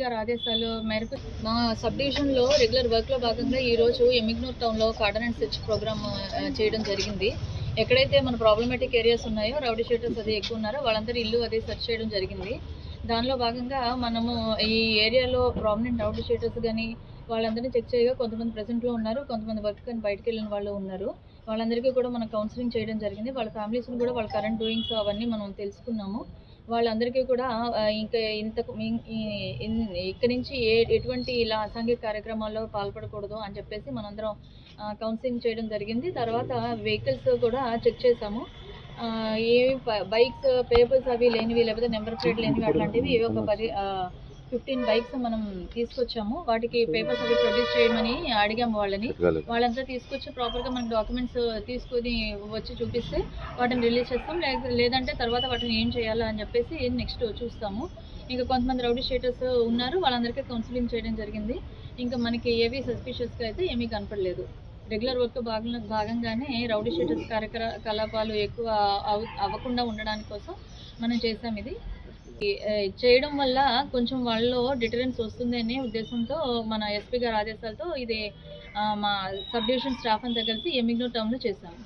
గారి ఆదేశాలు మేరకు మా సబ్ డివిజన్లో రెగ్యులర్ వర్క్లో భాగంగా ఈరోజు ఎమిగ్నూర్ టౌన్లో కార్డన్ అండ్ సెర్చ్ ప్రోగ్రామ్ చేయడం జరిగింది. ఎక్కడైతే మన ప్రాబ్లమేటిక్ ఏరియాస్ ఉన్నాయో రౌడీ షీటర్స్ అది ఎక్కువ ఉన్నారో వాళ్ళందరూ ఇల్లు అది సెర్చ్ చేయడం జరిగింది. దానిలో భాగంగా మనము ఈ ఏరియాలో ప్రామినెంట్ రౌడీ షీటర్స్ కానీ వాళ్ళందరినీ చెక్ చేయగా కొంతమంది ప్రజెంట్లో ఉన్నారు కొంతమంది వర్క్ కానీ బయటకు వెళ్ళిన వాళ్ళు ఉన్నారు. వాళ్ళందరికీ కూడా మనం కౌన్సిలింగ్ చేయడం జరిగింది. వాళ్ళ ఫ్యామిలీస్ని కూడా వాళ్ళ కరెంట్ డూయింగ్స్ అవన్నీ మనం తెలుసుకున్నాము. వాళ్ళందరికీ కూడా ఇంకా ఇంతకు ఇం- ఇక్కడి నుంచి ఏ ఎటువంటి ఇలా అసాంఘిక కార్యక్రమాల్లో పాల్పడకూడదు అని చెప్పేసి మనందరం కౌన్సిలింగ్ చేయడం జరిగింది. తర్వాత వెహికల్స్ కూడా చెక్ చేసాము ఏవి బైక్స్ పేపర్స్ అవి లేనివి లేకపోతే నెంబర్ ప్లేట్ లేనివి అట్లాంటివి ఏవో ఒక పరి ఫిఫ్టీన్ బైక్స్ మనం తీసుకొచ్చాము. వాటికి పేపర్స్ అవి ప్రొడ్యూస్ చేయమని అడిగాము వాళ్ళని. వాళ్ళంతా తీసుకొచ్చి ప్రాపర్గా మనకి డాక్యుమెంట్స్ తీసుకొని వచ్చి చూపిస్తే వాటిని రిలీజ్ చేస్తాం. లేదంటే తర్వాత వాటిని ఏం చేయాలా అని చెప్పేసి నెక్స్ట్ చూస్తాము. ఇంకా కొంతమంది రౌడీ షీటర్స్ ఉన్నారు. వాళ్ళందరికీ కౌన్సిలింగ్ చేయడం జరిగింది. ఇంకా మనకి ఏవి సస్పిషియస్గా అయితే ఏమీ కనపడలేదు. రెగ్యులర్ వర్క్ భాగంగా భాగంగానే రౌడీ షీటర్స్ కార్యకలాపాలు ఎక్కువ అవ- అవ్వకుండా ఉండడానికి కోసం మనం చేసాం ఇది. చేయడం వల్ల కొంచెం వాళ్ళలో డిటరెన్స్ వస్తుంది అనే ఉద్దేశంతో మన ఎస్పీ గారి ఆదేశాలతో ఇది మా సబ్ డివిజన్ స్టాఫ్ అంతా కలిసి ఎమిగ్నో టౌన్లో చేశాము.